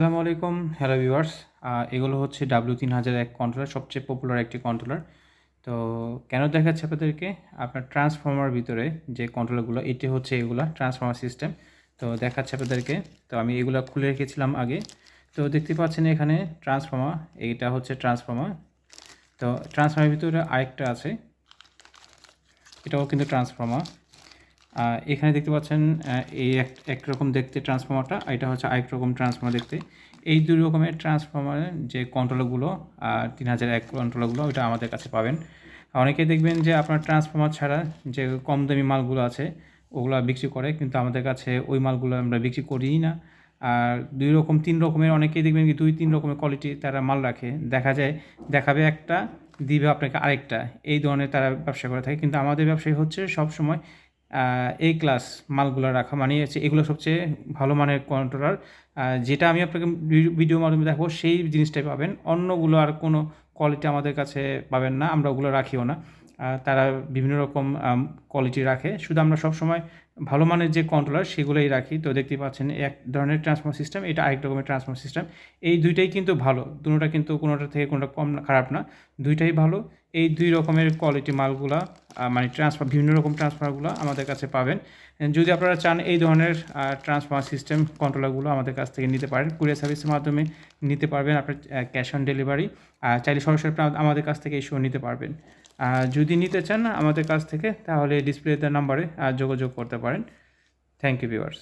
আসসালামু আলাইকুম hello viewers এগুলো হচ্ছে ডাব্লিউ তিন হাজার এক কন্ট্রোলার সবচেয়ে পপুলার একটি কন্ট্রোলার তো কেন দেখাচ্ছে আপনাদেরকে? আপনার ট্রান্সফর্মার ভিতরে যে কন্ট্রোলারগুলো এটি হচ্ছে এগুলা ট্রান্সফর্মার সিস্টেম তো দেখাচ্ছে আপনাদেরকে। তো আমি এগুলো খুলে রেখেছিলাম আগে। তো দেখতে পাচ্ছেন এখানে ট্রান্সফর্মার এইটা হচ্ছে ট্রান্সফর্মার তো ট্রান্সফর্মার ভিতরে আরেকটা আছে। এটাও কিন্তু ট্রান্সফর্মার এখানে দেখতে পাচ্ছেন এই এক একরকম দেখতে ট্রান্সফর্মারটা এটা হচ্ছে আরেক রকম ট্রান্সফর্মার দেখতে। এই দুই রকমের ট্রান্সফর্মারের যে কন্ট্রোলারগুলো আর তিন হাজার এক কন্ট্রোলারগুলো ওইটা আমাদের কাছে পাবেন। অনেকে দেখবেন যে আপনার ট্রান্সফর্মার ছাড়া যে কম দামি মালগুলো আছে, ওগুলো বিক্রি করে, কিন্তু আমাদের কাছে ওই মালগুলো আমরা বিক্রি করিই না। আর দুই রকম, তিন রকমের, অনেকেই দেখবেন কি দুই, তিন রকমের কোয়ালিটি তারা মাল রাখে। দেখা যায়, দেখাবে একটা, দিবে আপনাকে আরেকটা। এই ধরনের তারা ব্যবসা করে থাকে। কিন্তু আমাদের ব্যবসায়ী হচ্ছে সব সময় এই ক্লাস মালগুলো রাখা মানে হচ্ছে এগুলো সবচেয়ে ভালো মানের কন্ট্রোলার যেটা আমি আপনাকে ভিডিও- মাধ্যমে দেখাবো, সেই জিনিসটাই পাবেন। অন্যগুলো আর কোনো কোয়ালিটি আমাদের কাছে পাবেন না, আমরা ওগুলো রাখিও না। তারা বিভিন্ন রকম কোয়ালিটি রাখে। শুধু আমরা সবসময় ভালো মানের যে কন্ট্রোলার সেগুলোই রাখি। তো দেখতে পাচ্ছেন, এক ধরনের ট্রান্সফার সিস্টেম এটা আরেক রকমের ট্রান্সফার সিস্টেম এই দুইটাই কিন্তু ভালো, দুটোটা কিন্তু কোনোটা থেকে কোনোটা কম খারাপ না। দুইটাই ভালো। এই দুই রকমের কোয়ালিটি মালগুলা মানে ট্রান্সফার বিভিন্ন রকম ট্রান্সফারগুলো আমাদের কাছে পাবেন। যদি আপনারা চান এই ধরনের ট্রান্সফার সিস্টেম কন্ট্রোলারগুলো আমাদের কাছ থেকে নিতে পারেন কুরিয়ার সার্ভিসের মাধ্যমে নিতে পারবেন আপনার ক্যাশ অন ডেলিভারি চাইলে সরাসরি আমাদের কাছ থেকে এসেও নিতে পারবেন। যদি নিতে চান আমাদের কাছ থেকে, তাহলে ডিসপ্লেতে নাম্বারে যোগাযোগ করতে পারেন। Thank you viewers